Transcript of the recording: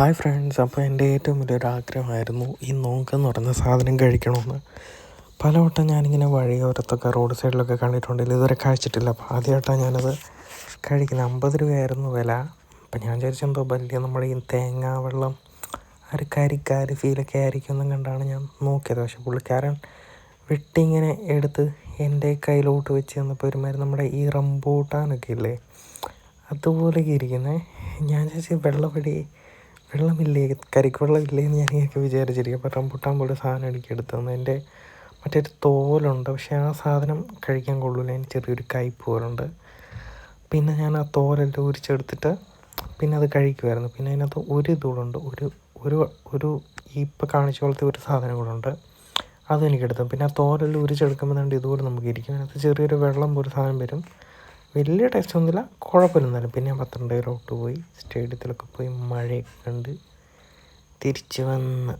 Hi friends അപ്പോൾ എന്റെ ഏറ്റവും വലിയൊരു ആഗ്രഹമായിരുന്നു ഈ നോക്കെന്ന് പറയുന്ന സാധനം കഴിക്കണമെന്ന്. പലവട്ടം ഞാനിങ്ങനെ വഴിയോരത്തൊക്കെ റോഡ് സൈഡിലൊക്കെ കണ്ടിട്ടുണ്ട് ഇതുവരെ കഴിച്ചിട്ടില്ല. അപ്പോൾ ആദ്യമായിട്ടാണ് ഞാനത് കഴിക്കുന്നത്. അമ്പത് രൂപയായിരുന്നു വില. അപ്പം ഞാൻ വിചാരിച്ചു എന്തോ വലിയ നമ്മുടെ ഈ തേങ്ങാ വെള്ളം ആ ഒരു കരിക്കാരി ഫീലൊക്കെ ആയിരിക്കും എന്നും കണ്ടാണ് ഞാൻ നോക്കിയത്. പക്ഷേ പുള്ളിക്കാരൻ വെട്ടിങ്ങനെ എടുത്ത് എന്റെ കയ്യിലോട്ട് വെച്ച് തന്നപ്പോൾ ഒരുമാതിരി നമ്മുടെ ഈ റംബൂട്ടാനൊക്കെ ഇല്ലേ അതുപോലെയൊക്കെ ഇരിക്കുന്നത് ഞാൻ ചോദിച്ചാൽ വെള്ളപടി വെള്ളമില്ലേ? കരിക്ക് വെള്ളമില്ലേ എന്ന് ഞാനൊക്കെ വിചാരിച്ചിരിക്കും. അപ്പോൾ റംബുട്ടാൻ പോലെ സാധനം എനിക്ക് എടുത്തു തന്നു. എന്റെ മറ്റൊരു തോലുണ്ട്. പക്ഷേ ആ സാധനം കഴിക്കാൻ കൊള്ളില്ല അതിന് ചെറിയൊരു കയ്പ് പോലുണ്ട്. പിന്നെ ഞാൻ ആ തോലെല്ലാം ഉരിച്ചെടുത്തിട്ട് പിന്നെ അത് കഴിക്കുമായിരുന്നു പിന്നെ അതിനകത്ത് ഒരു ഇതുകൂടുണ്ട് ഒരു ഒരു ഒരു ഈ ഇപ്പോൾ കാണിച്ച പോലത്തെ ഒരു സാധനം കൂടെ ഉണ്ട് അതെനിക്കെടുത്തു പിന്നെ ആ തോലെല്ലാം ഉരിച്ചെടുക്കുമ്പോൾ ഇതുപോലെ നമുക്ക് ഇരിക്കും. അതിനകത്ത് ചെറിയൊരു വെള്ളം പോലെ സാധനം വരും. വലിയ ടേസ്റ്റ് ഒന്നുമില്ല. കുഴപ്പമില്ലെന്നാലും പിന്നെ പത്തനംതിട്ടയിലോട്ട് പോയി. സ്റ്റേഡിയത്തിലൊക്കെ പോയി മഴയൊക്കെ കണ്ട് തിരിച്ചു വന്ന്.